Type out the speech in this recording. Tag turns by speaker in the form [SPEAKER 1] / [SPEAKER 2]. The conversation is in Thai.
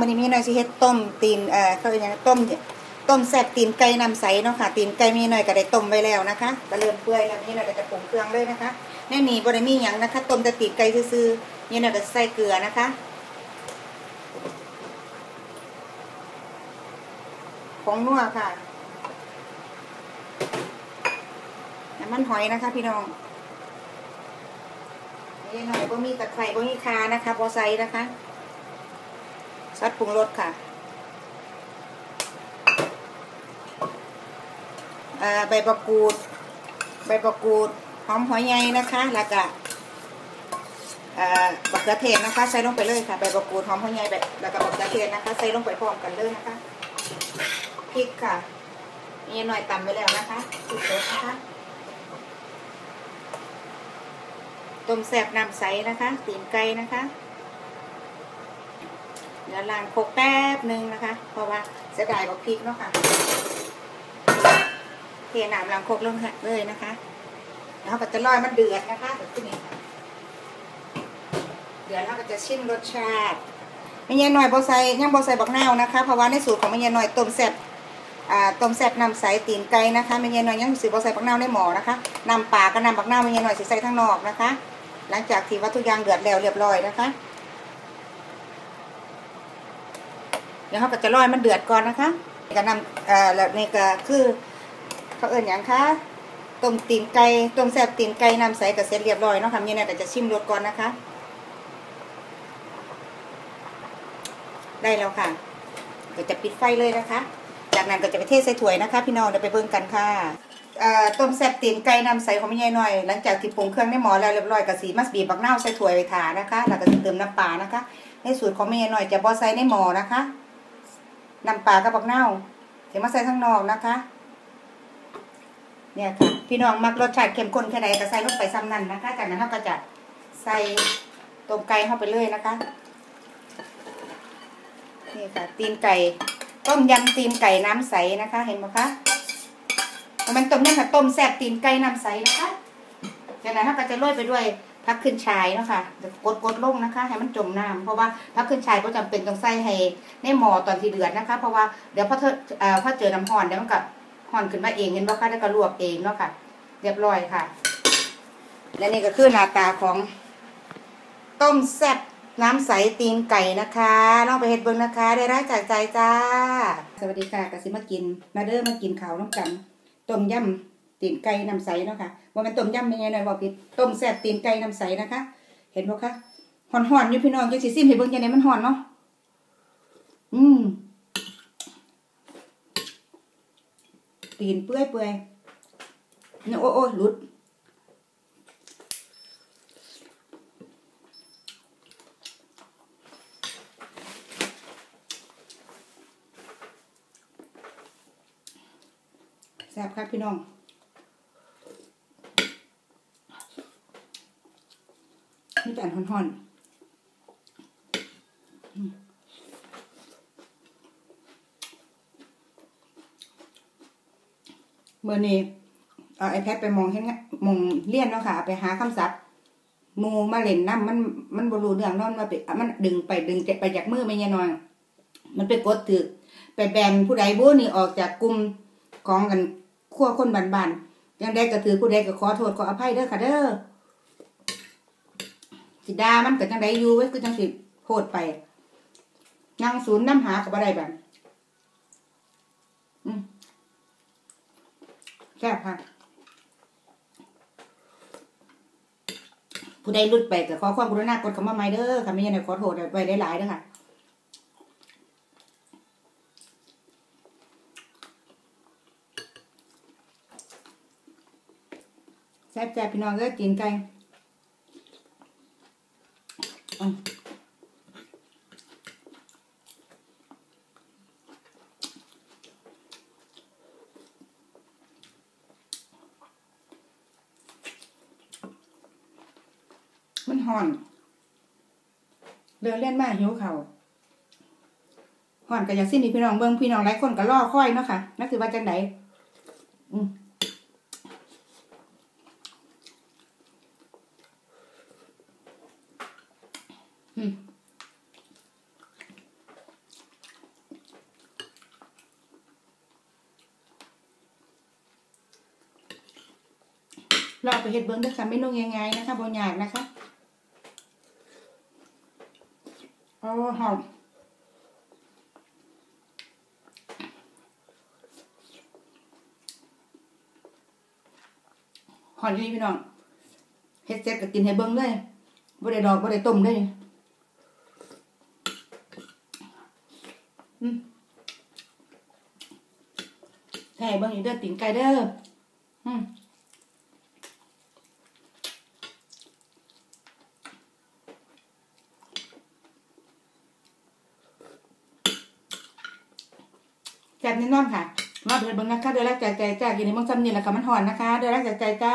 [SPEAKER 1] มื้อนี้มีหน่อยสิเฮ็ดต้มตีนเอ่อเขาเรียกหยังต้มต้มแซ่บตีนไก่น้ำใสเนาะค่ะ ตีนไก่มีหน่อยก็ได้ต้มไว้แล้วนะคะก็เริ่มเปื่อยแล้วมีหน่อยก็จะปรุงเครื่องเลยนะคะในนี้บ่ได้มีหยังนะคะ ต้มแต่ตีนไก่ซื่อๆมีหน่อยก็ใส่เกลือนะคะผงนัวค่ะน้ำมันหอยนะคะ พี่น้องนี่หน่อยบ่มีตะไคร้บ่มีคานะคะบ่ใส่นะคะ ซอสปรุงรสค่ะใบมะกรูด ใบมะกรูด หอมหัวใหญ่นะคะ แล้วก็บักเขือเทศนะคะ ใส่ลงไปเลยค่ะ ใบมะกรูด หอมหัวใหญ่แบบแล้วก็บักเขือเทศนะคะ ใส่ลงไปพร้อมกันเลยนะคะ พริกค่ะนี่หน่อยตำไว้แล้วนะคะสุดรสนะคะ ต้มแซ่บน้ำใสนะคะ ตีนไก่นะคะ เดี๋ยวล้างโคกแป๊บหนึ่งนะคะ เพราะว่าเสียดายบอกพริกเนาะค่ะเทน้ำล้างโคกลงเลยนะคะแล้วก็จะลอยมันเดือดนะคะเดี๋ยวขึ้นนี่เดี๋ยวเราก็จะชิมรสชาติไม่ยันหน่อยบอใส่ยังบอใส่บักนาวนะคะเพราะว่าในสูตรของไม่ยันหน่อยต้มแซ่บอ่าต้มแซ่บนำใส่ตีนไก่นะคะไม่ยันหน่อยยังสือบอใส่บักนาวในหมอนะคะนำปลากับน้ำบักนาวไม่ยันหน่อยสิใส่ทั้งนอกนะคะ หลังจากที่วัตถุยางเดือดแล้วเรียบร้อยนะคะ เดี๋ยวเขาก็จะรอยมันเดือดก่อนนะคะก็นำเอ่อแล้วนี่ก็คือเขาเอิ้นอย่างคะต้มตีนไก่ต้มแซ่บตีนไก่น้ำใสก็เสร็จเรียบร้อยเนาะค่ะนี่นะก็จะชิมรสก่อนนะคะ ได้แล้วค่ะก็จะปิดไฟเลยนะคะ จากนั้นก็จะไปเทใส่ถ้วยนะคะ พี่น้องเดี๋ยวไปเบิ่งกันค่ะต้มแซ่บตีนไก่น้ำใสของแม่ใหญ่หน่อย หลังจากที่ปรุงเครื่องในหม้อแล้วเรียบร้อยก็สีมัสบีบักเน่าใส่ถ้วยไว้ถานะคะ แล้วก็จะเติมน้ำปลานะคะ ในสูตรของแม่ใหญ่หน่อยจะบ่ใส่ในหม้อนะคะ นำปลากับบักเน่าเดี๋ยวมาใส่ข้างนอกนะคะ เนี่ยค่ะพี่น้องมักรสชาติเข้มข้นแค่ไหนก็ใส่ลงไปซ้ำนั่นนะคะ จากนั้นเราก็จะใส่ต้มไก่เข้าไปเลยนะคะ นี่ค่ะตีนไก่ต้มยำตีนไก่น้ำใสนะคะ เห็นไหมคะมันต้มยำค่ะต้มแซ่บตีนไก่น้ำใสนะคะจากนั้นเราก็จะโรยไปด้วย พักขึ้นชายเนาะค่ะกดกดลงนะคะ ให้มันจมน้ำเพราะว่าพักขึ้นชายก็จำเป็นต้องใส่ให้ในหม้อตอนที่เดือดนะคะ เพราะว่าเดี๋ยวพอเธอเอ่อพอเจอน้ำห่อนเดี๋ยวมันก็ห่อนขึ้นมาเองเห็นไหมคะแล้วก็ลวกเองเนาะค่ะ เรียบร้อยค่ะ และนี่ก็คือหน้าตาของต้มแซ่บน้ำใสตีนไก่นะคะลองไปเห็ดเบิ้งนะคะ ได้ร้ายจากใจจ้า สวัสดีค่ะกสิมากิน มาเด้อมากินข้าวน้ำกันต้มยำ ตีนไก่น้ำใสเนาะค่ะว่ามันต้มยำยังไงหน่อยบอกผิดต้มแซ่บตีนไก่น้ำใสนะคะ เห็นบ่คะห่อนห่อนอยู่พี่น้องจะสิซิมให้เบิ่งจังไดมันห่อนเนาะอืมตีนเปื่อยเปื่อยเนี่ยโอ้โอ้หลุดแซ่บครับพี่น้อง นี่แต่ห่อนเมื่อนี้เอาไอแพดไปมองเห็นมองเลี่ยนเนาะค่ะ ไปหาคำศัพท์มูมาเล่นน้ำมันมันบรูเรื่องนอนมาไปมันดึงไปดึงไปจากมือไม่ยน้อยมันไปกดถือไปแบนผู้ใดบู้นี่ออกจากกลุ่มของกันขั้วคนบานๆยังได้กระถือผู้ใดก็ขอโทษขออภัยเด้อค่ะเด้อ สิดามันเก็จังไดอยู่ไว้คือจังสิโพดไปนั่งศูนย์น้ำหากับอะไรแบบอืมแซ่บค่ะ ผู้ใดรุดไปก็ขอความกรุณากดคำว่าไม่เด้อค่ะไม่ยังไงขอโทษไว้ได้หลายเด้อค่ะแซ่บแซ่บพี่น้องเอ้ยกินไก่ มันห่อนเดินเล่นมาหิวเขาห่อนกับยาสิ้นนี่พี่น้องเบิ้งพี่น้องหลายคนก็ล่อค่อยเนาะค่ะนั่นคือว่าจังไหนอืม ลองไปเห็ดเบิ้งด้วยค่ะเมนูงยังไงนะคะบนอยากนะคะโอ้หอมหอมที่พี่น้องเห็ดเซ็ตก็กินเห็ดเบิ้งเลยบ่ได้ดอกบ่ได้ต้มเลย ให้เบิ้งอีกเด้อติ่งไก่เด้ออืมแซ่บแน่นอนค่ะมาเดือดเบิ้งนะคะเดือดรักใจใจจ้ากินในเมืองซ้ำนี่แหละค่ะมันหอนนะคะเดือดรักใจใจจ้า